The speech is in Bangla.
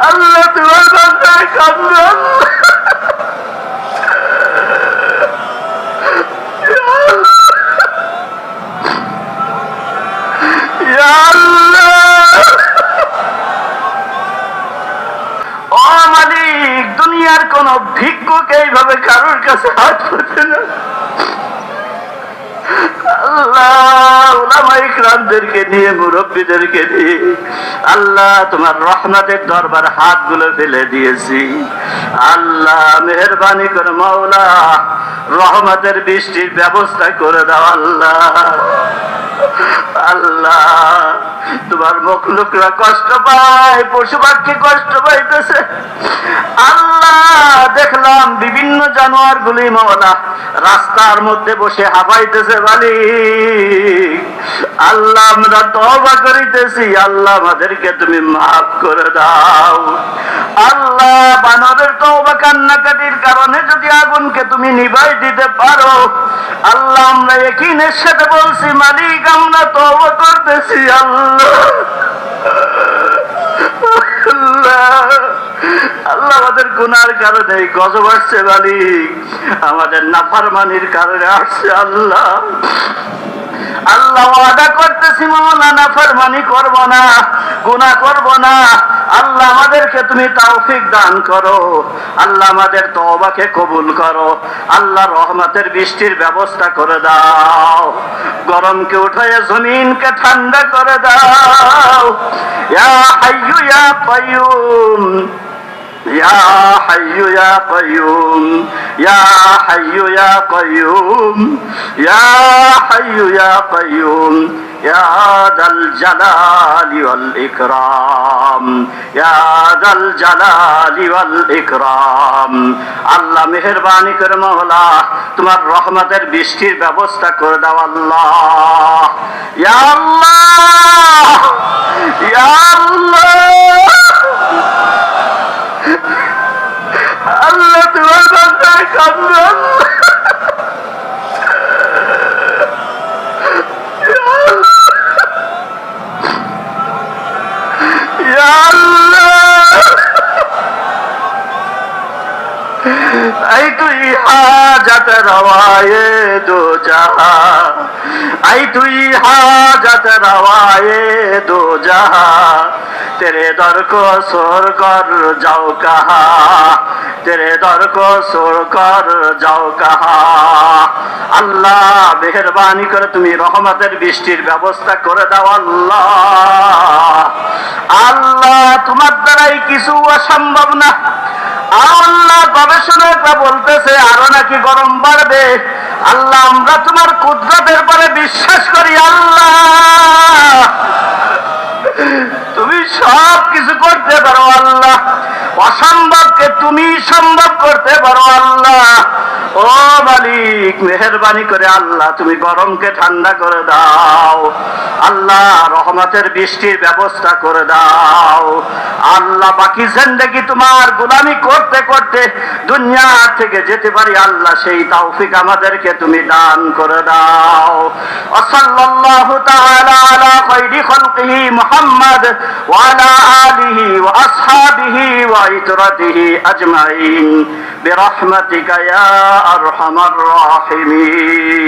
আল্লাহ তোমার বান্দার কান্দে আল্লাহ আল্লাহ ও মালিক দুনিয়ার কোন ভিক্ষুক এইভাবে কারোর কাছে হাত পাতে না। আল্লাহ উলামা ইকরামদেরকে নিয়ে, মুরব্বীদেরকে নিয়ে, আল্লাহ তোমার রহমতের দরবার হাতগুলো ফেলে দিয়েছি। আল্লাহ মেহরবানি করে মাওলা, রহমতের বৃষ্টির ব্যবস্থা করে দাও আল্লাহ। আল্লাহ, তোমার মখলুকরা কষ্ট পায়, পশু পাখি কষ্ট পাইতেছে। আল্লাহ, দেখলাম বিভিন্ন জানোয়ার গুলি মাওলা, রাস্তার মধ্যে বসে হাবাইতেছে বালি আল্লাহ, আমরা তবা করিতেছি। আল্লাহ, আমাদেরকে তুমি মাফ করে দাও। আল্লাহ, বানরের তবা কান্নাকাটির কারণে যদি আগুনকে তুমি নিভাই দিতে পারো, আল্লাহ, আমরা একিনের সাথে বলছি, মালিক, আমরা তবা করতেছি, আল্লাহ। আল্লাহ আমাদের গুনার কারণে গজব আসছে, মালিক। আমাদের নাফারমানির কারণে আসছে, আল্লাহ। আল্লাহ ওয়াদা করতেছি মামলা নাফারমানি করব না, গুনাহ করব না। আল্লাহ আমাদেরকে তুমি তৌফিক দান করো। আল্লাহ আমাদের তওবাকে কবুল করো। আল্লাহ রহমতের বৃষ্টির ব্যবস্থা করে দাও। গরমকে উঠায় জমিনকে ঠান্ডা করে দাও। ইয়া হাইয়ু, ইয়া কাইয়ুম। حي يا قيوم يا حي يا قيوم يا حي يا قيوم يا ذا الجلال والإكرام يا ذا الجلال والإكرام আল্লাহ মেহরবানি করে মহলা তোমার রহমতের বৃষ্টির ব্যবস্থা করে দাও আল্লাহ ইয়া আল্লাহ ইয়া আল্লাহ আল্লাহ আই তুই হাজাত রওয়ায়ে দো জাহা আই তুই হাজাত রওয়ায়ে দো জাহা তেরে দর কো সর কর যাও কাহা তেরে দর কো সর কর যাও কাহা আল্লাহ মেহরবানি করে তুমি রহমতের বৃষ্টির ব্যবস্থা করে দাও আল্লাহ আল্লাহ, তোমার দ্বারাই কিছু অসম্ভব না। আল্লাহ গবেষণকরা বলতেছে, আরও নাকি গরম বাড়বে। আল্লাহ, আমরা তোমার কুদরতের পরে বিশ্বাস করি, আল্লাহ। তুমি সব কিছু করতে পারো, আল্লাহ। অসম্ভবকে তুমি সম্ভব করতে পারো, আল্লাহ। ও মালিক মেহরবানি করে আল্লাহ তুমি গরমকে ঠান্ডা করে দাও আল্লাহ রহমতের বৃষ্টির ব্যবস্থা করে দাও আল্লাহ বাকি জিন্দগি তোমার গোলামি করতে করতে দুনিয়া থেকে যেতে পারি আল্লাহ সেই তৌফিক আমাদেরকে তুমি দান করে দাও ওয়াসাল্লাল্লাহু তাআলা আলা খাইরি খালকিহি মুহাম্মদ ওয়া আলা আলিহি ওয়া আসহাবিহি ওয়া ইতরাতিহি আজমাইন برحمتك يا أرحم الراحمين